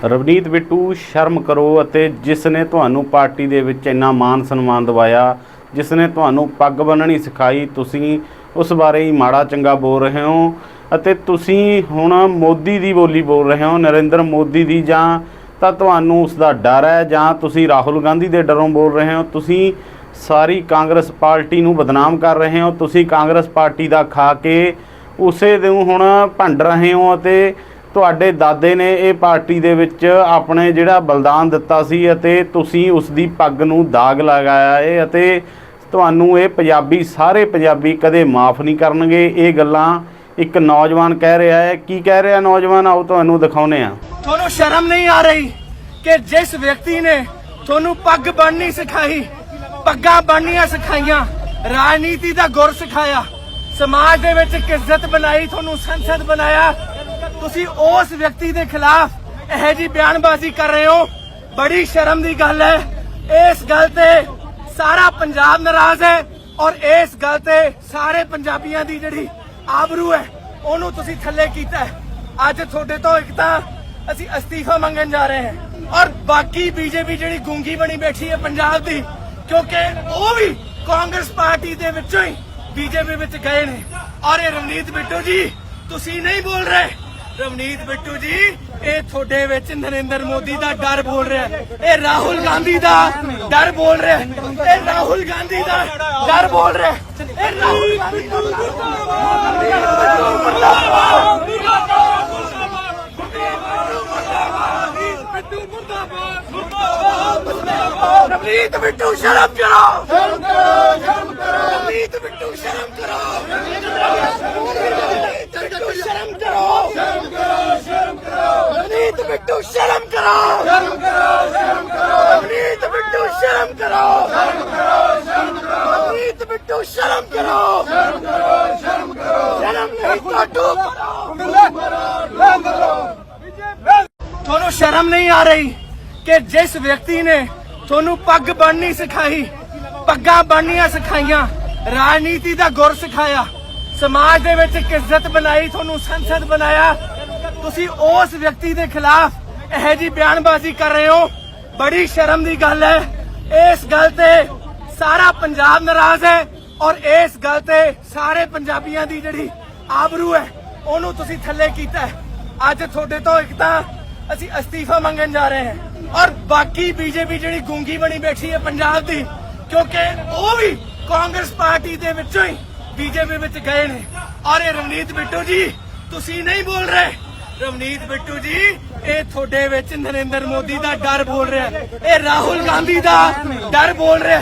ਰਵਨੀਤ ਬਿੱਟੂ, ਸ਼ਰਮ ਕਰੋ ਅਤੇ ਜਿਸ ਨੇ ਤੁਹਾਨੂੰ ਪਾਰਟੀ ਦੇ ਵਿੱਚ ਇੰਨਾ ਮਾਨ ਸਨਮਾਨ ਦਿਵਾਇਆ ਜਿਸ ਨੇ ਤੁਹਾਨੂੰ ਪੱਗ ਬੰਨਣੀ ਸਿਖਾਈ, ਤੁਸੀਂ ਉਸ ਬਾਰੇ ਹੀ ਮਾੜਾ ਚੰਗਾ ਬੋਲ ਰਹੇ ਹੋ ਅਤੇ ਤੁਸੀਂ ਹੁਣ ਮੋਦੀ ਦੀ ਬੋਲੀ ਬੋਲ ਰਹੇ ਹੋ, ਨਰਿੰਦਰ ਮੋਦੀ ਦੀ ਜਾਂ ਤਾਂ ਤੁਹਾਨੂੰ ਉਸ ਦਾ ਡਰ ਹੈ ਜਾਂ ਤੁਸੀਂ ਰਾਹੁਲ ਗਾਂਧੀ ਦੇ ਡਰੋਂ ਬੋਲ ਰਹੇ ਹੋ, ਤੁਸੀਂ ਸਾਰੀ ਕਾਂਗਰਸ ਪਾਰਟੀ ਨੂੰ ਬਦਨਾਮ ਕਰ ਰਹੇ ਹੋ, ਤੁਸੀਂ ਕਾਂਗਰਸ ਪਾਰਟੀ ਦਾ ਖਾ ਕੇ ਉਸੇ ਨੂੰ ਹੁਣ ਭੰਡ ਰਹੇ ਹੋ ਅਤੇ ਤੁਹਾਡੇ ਦਾਦੇ ਨੇ ਇਹ ਪਾਰਟੀ ਦੇ ਵਿੱਚ ਆਪਣੇ ਜਿਹੜਾ ਬਲਿਦਾਨ ਦਿੱਤਾ ਸੀ ਅਤੇ ਤੁਸੀਂ ਉਸ ਦੀ ਪੱਗ ਨੂੰ ਦਾਗ ਲਗਾਇਆ ਹੈ ਅਤੇ ਤੁਹਾਨੂੰ ਇਹ ਪੰਜਾਬੀ, ਸਾਰੇ ਪੰਜਾਬੀ ਕਦੇ ਮਾਫ ਨਹੀਂ ਕਰਨਗੇ। ਇਹ ਗੱਲਾਂ ਇੱਕ ਨੌਜਵਾਨ ਕਹਿ ਰਿਹਾ ਹੈ। ਕੀ ਕਹਿ ਰਿਹਾ ਨੌਜਵਾਨ? ਆਓ ਤੁਹਾਨੂੰ ਦਿਖਾਉਨੇ ਆ ਤੁਹਾਨੂੰ ਸ਼ਰਮ ਨਹੀਂ ਆ ਰਹੀ ਕਿ ਜਿਸ ਵਿਅਕਤੀ ਨੇ ਤੁਹਾਨੂੰ ਪੱਗ ਬੰਨਣੀ ਸਿਖਾਈ, ਪੱਗਾਂ ਬੰਨਣੀਆਂ ਸਿਖਾਈਆਂ, ਰਾਜਨੀਤੀ ਦਾ ਗੁਰ ਸਿਖਾਇਆ, ਸਮਾਜ ਦੇ ਵਿੱਚ ਇੱਕ ਬਣਾਈ, ਤੁਹਾਨੂੰ ਸੰਸਦ ਬਣਾਇਆ ਤੁਸੀਂ ਉਸ ਵਿਅਕਤੀ ਦੇ ਖਿਲਾਫ ਇਹੋ ਜੀ ਬਿਆਨਬਾਜ਼ੀ ਕਰ ਰਹੇ ਹੋ। ਬੜੀ ਸ਼ਰਮ ਦੀ ਗੱਲ ਹੈ। ਇਸ ਗੱਲ ਤੇ ਸਾਰਾ ਪੰਜਾਬ ਨਾਰਾਜ਼ ਹੈ ਔਰ ਇਸ ਗੱਲ ਤੇ ਸਾਰੇ ਪੰਜਾਬੀਆਂ ਦੀ ਜਿਹੜੀ ਆਬਰੂ ਹੈ, ਉਹਨੂੰ ਤੁਸੀਂ ਥੱਲੇ ਕੀਤਾ ਹੈ। ਅੱਜ ਤੁਹਾਡੇ ਤੋਂ ਇੱਕ ਤਾਂ ਅਸੀਂ ਅਸਤੀਫਾ ਮੰਗਣ ਜਾ ਰਹੇ ਹਾਂ ਔਰ ਬਾਕੀ ਬੀਜੇਪੀ ਜਿਹੜੀ ਗੂੰਗੀ ਬਣੀ ਬੈਠੀ ਹੈ ਪੰਜਾਬ ਦੀ, ਕਿਉਂਕਿ ਉਹ ਵੀ ਕਾਂਗਰਸ ਪਾਰਟੀ ਦੇ ਵਿੱਚੋਂ ਹੀ ਬੀਜੇਪੀ ਵਿੱਚ ਗਏ ਨੇ। ਔਰ ਇਹ ਰਵਨੀਤ ਬਿੱਟੂ ਜੀ, ਤੁਸੀਂ ਨਹੀਂ ਬੋਲ ਰਹੇ। ਰਵਨੀਤ ਬਿੱਟੂ ਜੀ, ਇਹ ਤੁਹਾਡੇ ਵਿੱਚ ਨਰਿੰਦਰ ਮੋਦੀ ਦਾ ਡਰ ਬੋਲ ਰਿਹਾ ਇਹ ਰਾਹੁਲ ਗਾਂਧੀ ਦਾ ਡਰ ਬੋਲ ਰਿਹਾ ਇਹ ਰਾਹੁਲ ਗਾਂਧੀ ਦਾ ਡਰ ਬੋਲ ਰਿਹਾ ਇਹ ਰਾਹੁਲ ਗਾਂਧੀ ਦਾ ਰਵਨੀਤ ਬਿੱਟੂ ਸ਼ਰਮ ਕਰੋ ਸ਼ਰਮ ਕਰੋ ਰਵਨੀਤ ਬਿੱਟੂ ਸ਼ਰਮ ਕਰੋ ਰਵਨੀਤ ਬਿੱਟੂ ਸ਼ਰਮ ਕਰੋ ਸ਼ਰਮ ਕਰੋ ਸ਼ਰਮ ਕਰੋ ਰਵਨੀਤ ਬਿੱਟੂ ਸ਼ਰਮ ਕਰੋ। ਸ਼ਰਮ ਕਰੋ ਸ਼ਰਮ ਕਰੋ। ਰਵਨੀਤ ਬਿੱਟੂ ਸ਼ਰਮ ਕਰੋ। ਸ਼ਰਮ ਕਰੋ ਸ਼ਰਮ ਕਰੋ। ਰਵਨੀਤ ਬਿੱਟੂ ਸ਼ਰਮ ਕਰੋ। ਸ਼ਰਮ ਕਰੋ ਸ਼ਰਮ ਕਰੋ। ਸ਼ਰਮ ਨਹੀਂ ਕਾਟੋ ਤੁਹਾਨੂੰ ਸ਼ਰਮ ਨਹੀਂ ਆ ਰਹੀ ਕਿ ਜਿਸ ਵਿਅਕਤੀ ਨੇ ਤੁਹਾਨੂੰ ਪੱਗ ਬੰਨਣੀ ਸਿਖਾਈ ਪੱਗਾਂ ਬੰਨਣੀਆਂ ਸਿਖਾਈਆਂ ਰਾਜਨੀਤੀ ਦਾ ਗੁਰ ਸਿਖਾਇਆ ਸਮਾਜ ਦੇ ਵਿੱਚ ਇੱਕ ਇੱਜ਼ਤ ਬਣਾਈ ਤੁਹਾਨੂੰ ਸੰਸਦ ਬਣਾਇਆ ਤੁਸੀਂ ਉਸ ਵਿਅਕਤੀ ਦੇ ਖਿਲਾਫ ਇਹ ਜੀ ਬਿਆਨਬਾਜ਼ੀ ਕਰ ਰਹੇ ਹੋ। ਬੜੀ ਸ਼ਰਮ ਦੀ ਗੱਲ ਹੈ। ਇਸ ਗੱਲ ਤੇ ਸਾਰਾ ਪੰਜਾਬ ਨਾਰਾਜ਼ ਹੈ ਔਰ ਇਸ ਗੱਲ ਤੇ ਸਾਰੇ ਪੰਜਾਬੀਆਂ ਦੀ ਜਿਹੜੀ ਆਬਰੂ ਹੈ, ਉਹਨੂੰ ਤੁਸੀਂ ਥੱਲੇ ਕੀਤਾ ਅੱਜ ਤੁਹਾਡੇ ਤੋਂ ਇੱਕ ਤਾਂ ਅਸੀਂ ਅਸਤੀਫਾ ਮੰਗਣ ਜਾ ਰਹੇ ਹਾਂ ਔਰ ਬਾਕੀ ਬੀਜੇਪੀ ਜਿਹੜੀ ਗੂੰਗੀ ਬਣੀ ਬੈਠੀ ਹੈ ਪੰਜਾਬ ਦੀ, ਕਿਉਂਕਿ ਉਹ ਵੀ ਕਾਂਗਰਸ ਪਾਰਟੀ ਦੇ ਵਿੱਚੋਂ ਹੀ ਬੀਜੇਪੀ ਵਿੱਚ ਗਏ ਨੇ। ਔਰ ਇਹ ਰਵਨੀਤ ਬਿੱਟੂ ਜੀ, ਤੁਸੀਂ ਨਹੀਂ ਬੋਲ ਰਹੇ। ਰਵਨੀਤ ਬਿੱਟੂ ਜੀ, ਇਹ ਤੁਹਾਡੇ ਵਿੱਚ ਨਰਿੰਦਰ ਮੋਦੀ ਦਾ ਡਰ ਬੋਲ ਰਿਹਾ। ਇਹ ਰਾਹੁਲ ਗਾਂਧੀ ਦਾ ਡਰ ਬੋਲ ਰਿਹਾ।